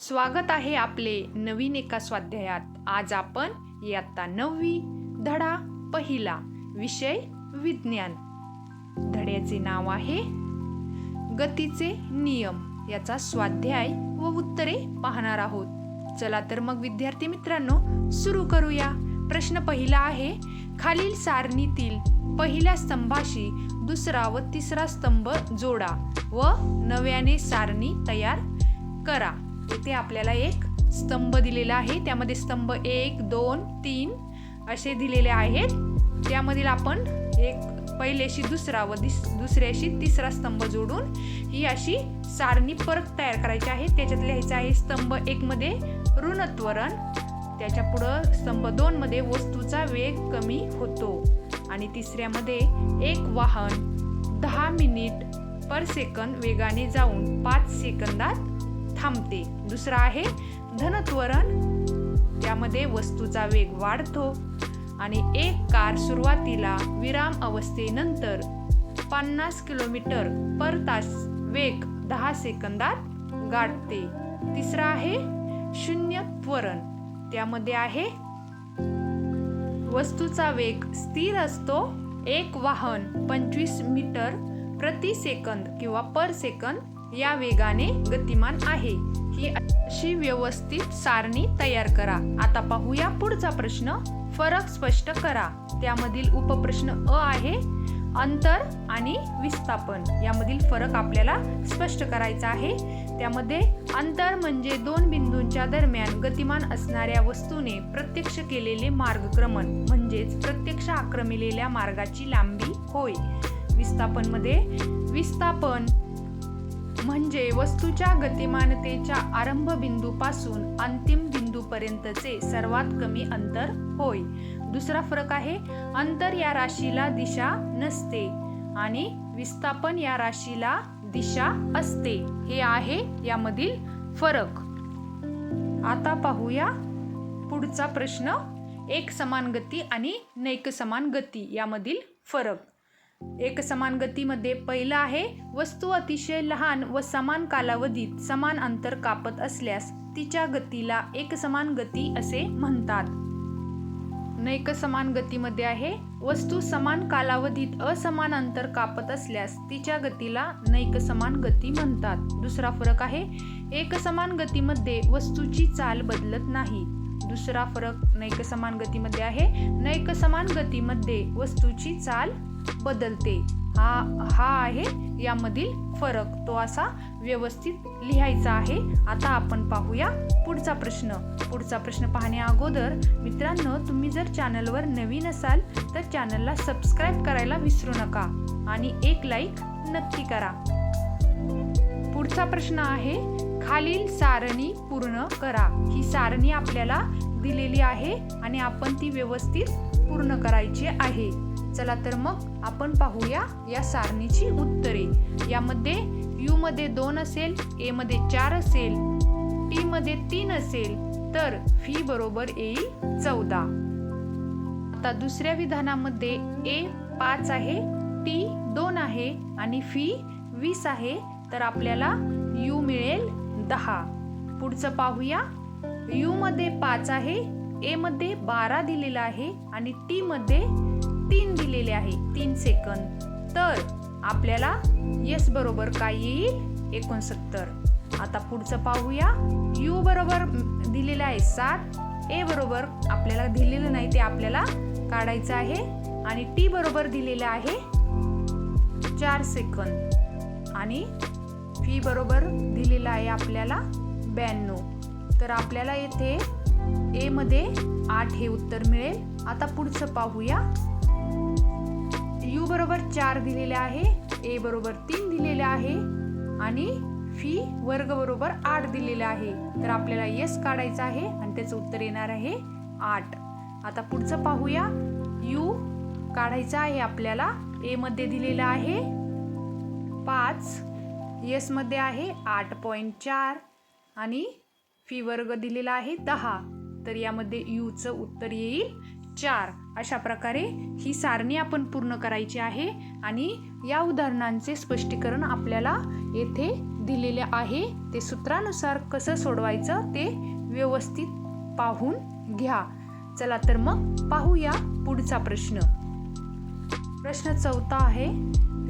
स्वागत आहे आपले नवीन एका स्वाध्यायात. आज आपण इयत्ता नववी धडा पहिला विषय विज्ञान. धड्याचे नाव आहे गतीचे नियम. याचा स्वाध्याय व उत्तरे पाहणार आहोत. चला तर मग विद्यार्थी मित्रांनो सुरू करूया. प्रश्न पहिला आहे खालील सारणीतील पहिल्या स्तंभाशी दुसरा व तिसरा स्तंभ जोडा व नव्याने सारणी तयार करा. इथे आपल्याला एक स्तंभ दिलेला आहे. त्यामध्ये स्तंभ एक दोन तीन असे दिलेले आहेत. त्यामधील आपण एक पहिल्याशी दुसरा व दिस दुसऱ्याशी तिसरा स्तंभ जोडून ही अशी सारणी परत तयार करायची आहे. त्याच्यात लिहायचं आहे स्तंभ एकमध्ये ऋणत्वरण त्याच्या पुढं स्तंभ दोनमध्ये वस्तूचा वेग कमी होतो आणि तिसऱ्यामध्ये एक वाहन दहा मिनिट पर सेकंद वेगाने जाऊन पाच सेकंदात थांबते. दुसरा आहे धनत्वरण. त्यामध्ये वस्तूचा वेग वाढतो आणि एक कार सुरुवातीला विराम अवस्थेनंतर पन्नास किलोमीटर पर तास वेग दहा सेकंदात गाठते. तिसरा आहे शून्य त्वरण त्यामध्ये आहे वस्तूचा वेग स्थिर असतो एक वाहन पंचवीस मीटर प्रति सेकंद किंवा पर सेकंद या वेगाने गतिमान आहे. ही अशी व्यवस्थित सारणी तयार करा. आता पाहूया पुढचा प्रश्न. फरक स्पष्ट करा. त्यामधील उपप्रश्न अ आहे अंतर आणि विस्थापन. यामधील फरक आपल्याला स्पष्ट करायचा आहे. त्यामध्ये अंतर म्हणजे दोन बिंदूंच्या दरम्यान गतिमान असणाऱ्या वस्तूने प्रत्यक्ष केलेले मार्गक्रमण म्हणजेच प्रत्यक्ष आक्रमिलेल्या मार्गाची लांबी होय. विस्थापनमध्ये विस्थापन म्हणजे वस्तूच्या गतिमानतेच्या आरंभ बिंदूपासून अंतिम बिंदूपर्यंतचे सर्वात कमी अंतर होय. दुसरा फरक आहे अंतर या राशीला दिशा नसते आणि विस्थापन या राशीला दिशा असते. हे आहे यामधील फरक. आता पाहूया पुढचा प्रश्न. एक समान गती आणि नैक समान गती यामधील फरक. एक समान गतीमध्ये पहिलं आहे. वस्तू अतिशय लहान व समान कालावधीत समान अंतर कापत असल्यास तिच्या गतीला एक समान गती असे म्हणतात. नैक समान गतीमध्ये आहे. वस्तू समान कालावधीत असमान अंतर कापत असल्यास तिच्या गतीला नैक समान गती म्हणतात. दुसरा फरक आहे. एक समान गतीमध्ये वस्तूची चाल बदलत नाही. दुसरा फरक नैक समान गतीमध्ये आहे. नैक समान गतीमध्ये वस्तूची चाल बदलते. हा हा आहे यामधील फरक. तो असा व्यवस्थित लिहायचा आहे. आता आपण पाहूया पुढचा प्रश्न. पुढचा प्रश्न पाहण्या अगोदर मित्रांनो तुम्ही जर चॅनलवर नवीन असाल तर चॅनलला सबस्क्राईब करायला विसरू नका आणि एक लाईक नक्की करा. पुढचा प्रश्न आहे खालील सारणी पूर्ण करा. ही सारणी आपल्याला दिलेली आहे आणि आपण ती व्यवस्थित पूर्ण करायची आहे. चला तर मग आपण पाहूया या सारणीची उत्तरे. यामध्ये यू मध्ये दोन असेल ए मध्ये चार असेल टी मध्ये तीन असेल तर फी बरोबर येईल चौदा. आता दुसऱ्या विधानामध्ये ए पाच आहे टी दोन आहे आणि फी वीस आहे तर आपल्याला यू मिळेल दहा. पुढचं पाहूया. यू मध्ये पाच आहे ए मध्ये बारा दिलेला आहे आणि टी मध्ये राहिलेले दिलेले आहे तीन सेकंद. तर आपल्याला यस बरोबर काय येईल एकोणसत्तर. आता पुढचं पाहूया. यू बरोबर दिलेलं आहे सात. ए बरोबर आपल्याला दिलेलं नाही ते आपल्याला काढायचं आहे. आणि टी बरोबर दिलेलं आहे चार सेकंद. आणि फी बरोबर दिलेलं आहे आपल्याला ब्याण्णव. तर आपल्याला येथे ए मध्ये आठ हे उत्तर मिळेल. आता पुढचं पाहूया. यू बरोबर चार दिलेले आहे ए बरोबर तीन दिलेले आहे आणि फी वर्ग बरोबर आठ दिलेले आहे. तर आपल्याला यस काढायचं आहे आणि त्याचं उत्तर येणार आहे आठ. आता पुढचं पाहूया. यू काढायचं आहे आपल्याला ए मध्ये दिलेलं आहे पाच यसमध्ये आहे आठ पॉईंट चार आणि फी वर्ग दिलेला आहे दहा. तर यामध्ये यूचं उत्तर येईल चार. अशा प्रकारे ही सारणी आपण पूर्ण करायची आहे आणि या उदाहरणांचे स्पष्टीकरण आपल्याला येथे दिलेले आहे. ते सूत्रानुसार कसं सोडवायचं ते व्यवस्थित पाहून घ्या. चला तर मग पाहूया पुढचा प्रश्न. प्रश्न चौथा आहे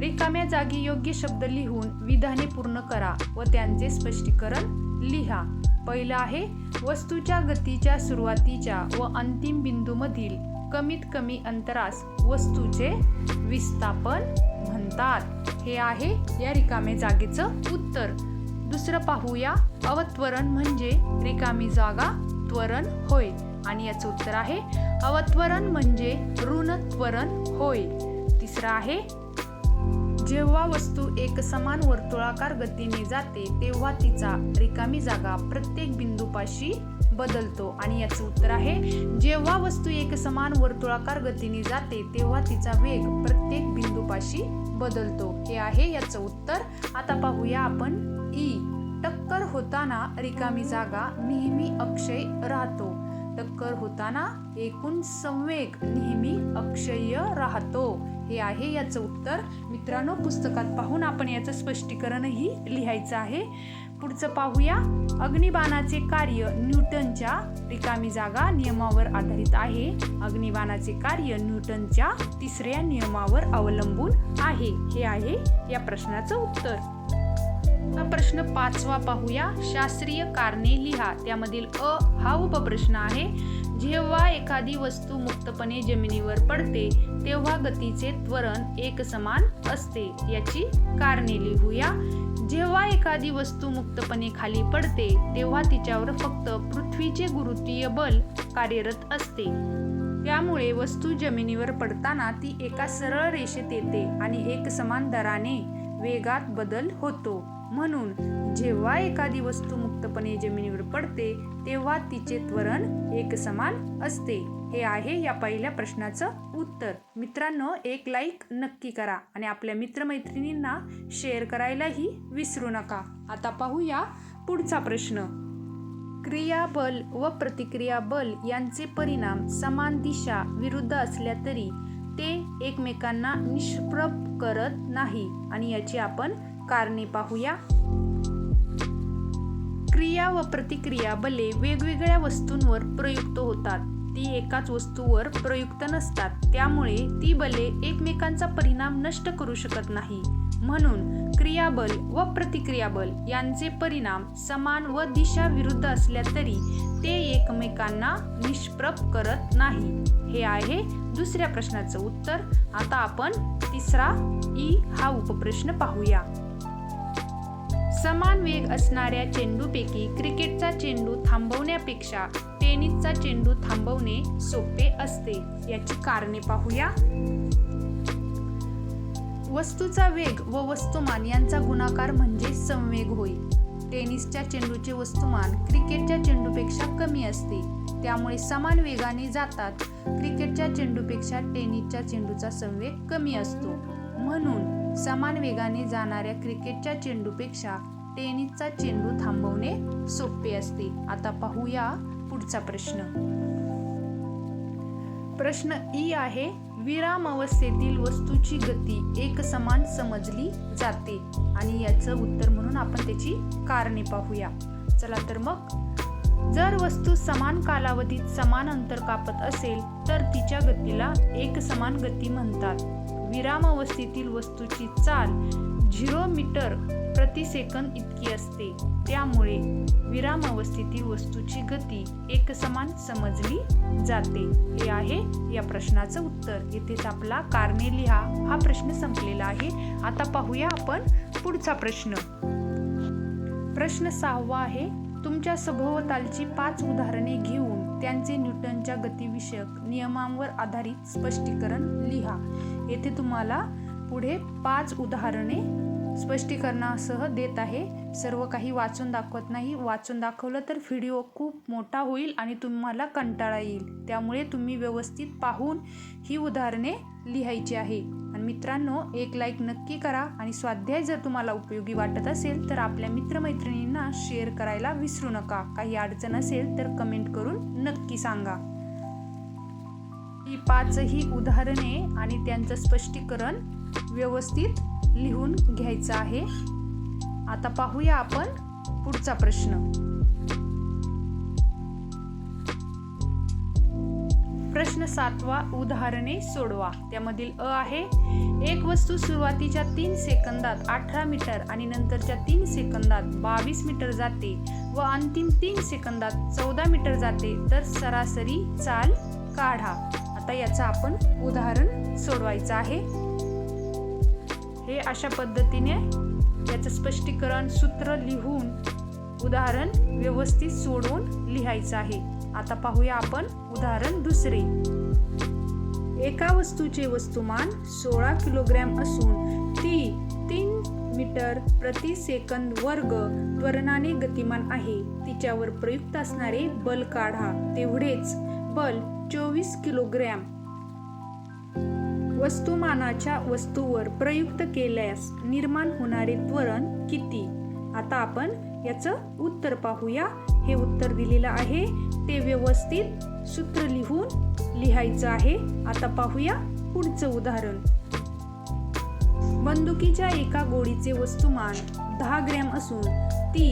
रिकाम्या जागी योग्य शब्द लिहून विधाने पूर्ण करा व त्यांचे स्पष्टीकरण लिहा. पहिलं आहे वस्तूच्या गतीच्या सुरुवातीच्या व अंतिम बिंदूमधील कमीत कमी अंतरास वस्तूचे विस्थापन म्हणतात. हे आहे या रिकामे जागेचं उत्तर. दुसरं पाहूया. अवत्वरण म्हणजे रिकामी जागा त्वरण होय. आणि याचं उत्तर आहे अवत्वरण म्हणजे ऋणत्वरण होय. तिसरं आहे जेव्हा वस्तू एक समान वर्तुळाकार गतीने जाते तेव्हा तिचा रिकामी जागा प्रत्येक बिंदूपाशी बदलतो. आणि याचं उत्तर आहे जेव्हा वस्तू एक समान वर्तुळाकार गतीने जाते तेव्हा तिचा वेग प्रत्येक बिंदूपाशी बदलतो. हे आहे याचं उत्तर. आता पाहूया आपण. ई. टक्कर होताना रिकामी जागा नेहमी अक्षय राहतो. टक्कर होताना एकूण संवेग नेहमी अक्षय राहतो. हे आहे याचं उत्तर. मित्रांनो पुस्तकात पाहून आपण याचं स्पष्टीकरणही लिहायचं आहे. पुढचं पाहूया. अग्निबाणाचे कार्य न्यूटनच्या रिकामी जागा नियमावर आधारित आहे. अग्निबाणाचे कार्य न्यूटनच्या तिसऱ्या नियमावर अवलंबून आहे. हे आहे या प्रश्नाचं उत्तर. हा प्रश्न पाचवा पाहूया. शास्त्रीय कारणे लिहा. त्यामधील अ हा उपप्रश्न आहे. जेव्हा एखादी वस्तू मुक्तपणे जमिनीवर पडते तेव्हा गतीचे त्वरण एकसमान असते. याची कारणे लिहूया. जेव्हा एखादी वस्तू मुक्तपणे खाली पडते तेव्हा तिच्यावर फक्त पृथ्वीचे गुरुत्वीय बल कार्यरत असते. त्यामुळे वस्तू जमिनीवर पडताना ती एका सरळ रेषेत येते आणि एक समान दराने वेगात बदल होतो. म्हणून जेव्हा एखादी वस्तू मुक्तपणे जमिनीवर पडते तेव्हा तिचे त्वरण एकसमान असते. हे आहे या पहिल्या प्रश्नाचं उत्तर. मित्रांनो एक लाईक नक्की करा आणि आपल्या मित्रमैत्रिणींना शेअर करायलाही विसरू नका. आता पाहूया पुढचा प्रश्न. क्रियाबल व प्रतिक्रिया बल यांचे परिणाम समान दिशा विरुद्ध असल्या तरी ते एकमेकांना निष्प्रभ करत नाही आणि याची आपण कारणे पाहूया. क्रिया व प्रतिक्रिया बले वेगवेगळ्या वस्तूंवर प्रयुक्त होतात. ती एकाच वस्तूवर प्रयुक्त नसतात. त्यामुळे ती बले एकमेकांचा परिणाम नष्ट करू शकत नाही. म्हणून क्रियाबल व प्रतिक्रियाबल यांचे परिणाम समान व दिशा विरुद्ध असल्या तरी ते एकमेकांना निष्प्रभ करत नाही. हे आहे दुसऱ्या प्रश्नाचं उत्तर. आता आपण तिसरा ई हा उपप्रश्न पाहूया. समान वेग असणाऱ्या चेंडूपैकी क्रिकेटचा चेंडू थांबवण्यापेक्षा टेनिसचा चेंडू थांबवणे सोपे असते. याची कारणे पाहूया. वस्तूचा वेग व वस्तुमान यांचा गुणाकार म्हणजे संवेग होय. टेनिसच्या चेंडूचे वस्तुमान क्रिकेटच्या चेंडूपेक्षा कमी असते. त्यामुळे समान वेगाने जातात. क्रिकेटच्या चेंडूपेक्षा टेनिसच्या चेंडूचा संवेग कमी असतो. म्हणून समान वेगाने जाणाऱ्या क्रिकेटच्या चेंडूपेक्षा टेनिसचा चेंडू थांबवणे सोपे असते. आता पाहूया पुढचा प्रश्न. प्रश्न ई आहे विराम अवस्थेतील वस्तूची गती एक समान समजली जाते. आणि याचं उत्तर म्हणून आपण त्याची कारणे पाहूया. चला तर मग. जर वस्तू समान कालावधीत समान अंतर कापत असेल तर तिच्या गतीला एक समान गती म्हणतात. विरामावस्थेतील वस्तूची चाल झिरो मीटर प्रति सेकंद इतकी असते. त्यामुळे विरामावस्थेतील वस्तूची गती एकसमान समजली जाते. हे आहे या प्रश्नाचं उत्तर. येथेच आपला कारणे लिहा हा प्रश्न संपलेला आहे. आता पाहूया आपण पुढचा प्रश्न. प्रश्न सहावा आहे. तुमच्या सभोवतालची पाच उदाहरणे घेऊन त्यांचे न्यूटनच्या गतिविषयक नियमांवर आधारित स्पष्टीकरण लिहा. येथे तुम्हाला पुढे पाच उदाहरणे स्पष्टीकरणासह देत आहे. सर्व काही वाचून दाखवत नाही. वाचून दाखवलं तर व्हिडिओ खूप मोठा होईल आणि तुम्हाला कंटाळा येईल. त्यामुळे तुम्ही व्यवस्थित पाहून ही उदाहरणे लिहायची आहे. मित्रांनो एक लाईक नक्की करा आणि स्वाध्याय जर तुम्हाला उपयोगी वाटत असेल तर आपल्या मित्रमैत्रिणींना शेअर करायला विसरू नका. काही अडचण असेल तर कमेंट करून नक्की सांगा. ही पाचही उदाहरणे आणि त्यांचं स्पष्टीकरण व्यवस्थित लिहून घ्यायचं आहे. आता पाहूया आपण पुढचा प्रश्न. प्रश्न सातवा उदाहरणे सोडवा. त्यामधील अ आहे एक वस्तू सुरुवातीच्या तीन सेकंदात अठरा मीटर आणि नंतरच्या तीन सेकंदात बावीस मीटर जाते व अंतिम तीन सेकंदात चौदा मीटर जाते तर सरासरी चाल काढा. आता याचं आपण उदाहरण सोडवायचं आहे. हे अशा पद्धतीने याचं स्पष्टीकरण सूत्र लिहून उदाहरण व्यवस्थित सोडवून लिहायचं आहे. आता पाहूया आपण उदाहरण दुसरे. एका वस्तूचे वस्तुमान सोळा किलोग्रॅम असून ती तीन मीटर प्रति सेकंद वर्ग त्वरणाने गतिमान आहे. तिच्यावर प्रयुक्त असणारे बल काढा. तेवढेच बल चोवीस किलोग्रॅम. वस्तुमानाच्या वस्तूवर प्रयुक्त केल्यास निर्माण होणारे त्वरण किती? आता आपण याचं उत्तर पाहूया. हे उत्तर दिलेलं आहे. ते व्यवस्थित सूत्र लिहून लिहायचं आहे. आता पाहूया पुढचं उदाहरण. बंदुकीच्या एका गोडीचे वस्तुमान. दहा ग्रॅम असून ती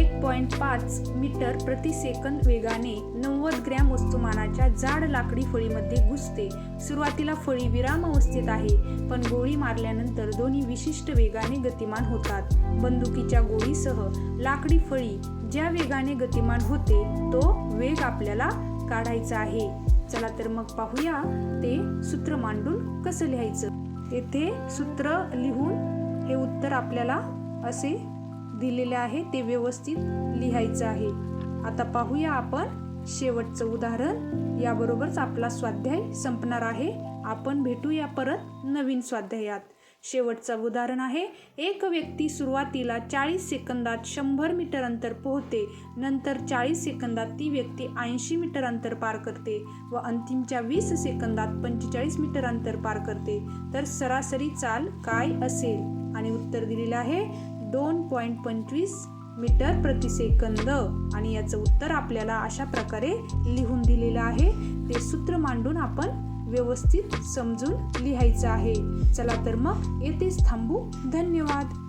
एक पॉईंट पाच मीटर प्रति सेकंद वेगाने नव्वद ग्रॅम वस्तुमानाच्या जाड लाकडी फळीमध्ये घुसते. सुरुवातीला फळी विराम अवस्थेत आहे पण गोळी मारल्यानंतर दोन्ही विशिष्ट वेगाने गतिमान होतात. बंदुकीच्या गोळीसह लाकडी फळी ज्या वेगाने गतिमान होते तो वेग आपल्याला काढायचा आहे. चला तर मग पाहूया ते सूत्र मांडून कसं लिहायचं. येथे सूत्र लिहून हे उत्तर आपल्याला असे दिलेले आहे ते व्यवस्थित लिहायचं आहे. आता पाहूया आपण शेवटचं उदाहरण. याबरोबरच आपला स्वाध्याय संपणार आहे. आपण भेटूया परत नवीन स्वाध्यायात. शेवटचं उदाहरण आहे एक व्यक्ती सुरुवातीला चाळीस सेकंदात शंभर मीटर अंतर पोहते नंतर चाळीस सेकंदात ती व्यक्ती ऐंशी मीटर अंतर पार करते व अंतिमच्या वीस सेकंदात पंचेचाळीस मीटर अंतर पार करते. तर सरासरी चाल काय असेल? आणि उत्तर दिलेलं आहे दोन पॉईंट पंचवीस मीटर प्रतिसेकंद आणि याचं उत्तर आपल्याला अशा प्रकारे लिहून दिलेलं आहे. ते सूत्र मांडून आपण व्यवस्थित समजून लिहायचं आहे. चला तर मग येथेच थांबू. धन्यवाद.